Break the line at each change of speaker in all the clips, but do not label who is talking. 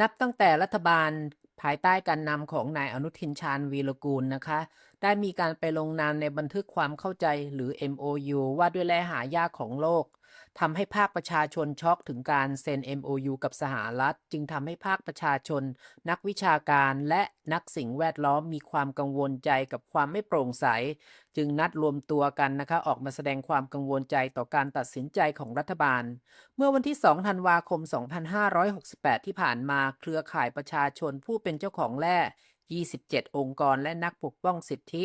นับตั้งแต่รัฐบาลภายใต้การนำของนายอนุทินชาญวีรกูลนะคะ ได้มีการไปลงนามในบันทึกความเข้าใจหรือ MOU ว่าด้วยแร่หายากของโลก ทำให้ภาคประชาชนช็อกถึงการเซ็น MOU กับสหรัฐ จึงทำให้ภาคประชาชน นักวิชาการและนักสิ่งแวดล้อมมีความกังวลใจกับความไม่โปร่งใส จึงนัดรวมตัวกันนะคะออกมาแสดงความกังวลใจต่อการตัดสินใจของรัฐบาล เมื่อวันที่ 2 ธันวาคม 2568 ที่ผ่านมาเครือข่ายประชาชนผู้เป็นเจ้าของแร่ 27 องค์กรและนักปกป้องสิทธิ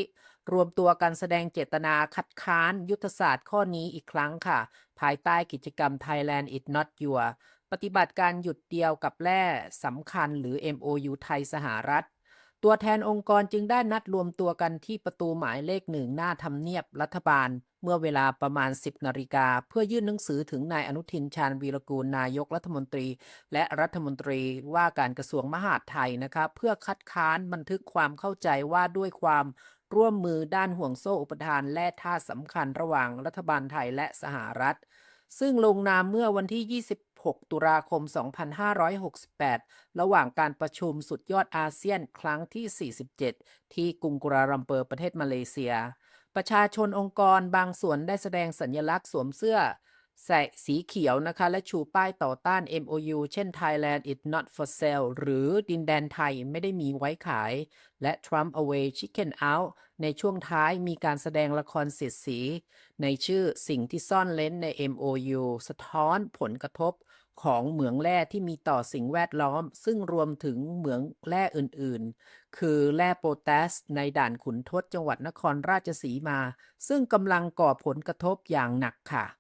รวมตัวกันแสดงเจตนาคัดค้านยุทธศาสตร์ข้อนี้อีกครั้งค่ะ ภายใต้กิจกรรม Thailand is not your ปฏิบัติการหยุดเดียวกับแร่สำคัญหรือ MOU ไทยสหรัฐ ตัวแทนองค์กรจึงได้นัดรวมตัวกันที่ประตูหมายเลขหนึ่งหน้าทำเนียบรัฐบาล เมื่อเวลาประมาณ 10นาฬิกาเพื่อยื่นหนังสือถึงนายอนุทินชาญวีรกูลนายกรัฐมนตรี และรัฐมนตรีว่าการกระทรวงมหาดไทยนะคะเพื่อคัดค้านบันทึกความเข้าใจว่าด้วยความร่วมมือด้านห่วงโซ่อุปทานและท่าสำคัญระหว่างรัฐบาลไทยและสหรัฐ ซึ่งลงนามเมื่อวันที่ 6 ตุลาคม 2568 ระหว่างการประชุมสุดยอดอาเซียนครั้งที่ 47 ที่กรุงกราลัมเปอร์ประเทศมาเลเซีย ประชาชนองค์กรบางส่วนได้แสดงสัญลักษณ์สวมเสื้อ ใส่สีเขียวนะคะ และชูป้ายต่อต้าน MOU เช่น Thailand is not for sale หรือดินแดนไทยไม่ได้มีไว้ขาย และ Trump away chicken out ในช่วงท้ายมีการแสดงละครเสียดสี ในชื่อสิ่งที่ซ่อนเล้นใน MOU สะท้อนผลกระทบของเหมืองแร่ที่มีต่อสิ่งแวดล้อม ซึ่งรวมถึงเหมืองแร่อื่นๆ คือแร่โพแทสในด่านขุนทดจังหวัดนครราชสีมา ซึ่งกำลังก่อผลกระทบอย่างหนักค่ะ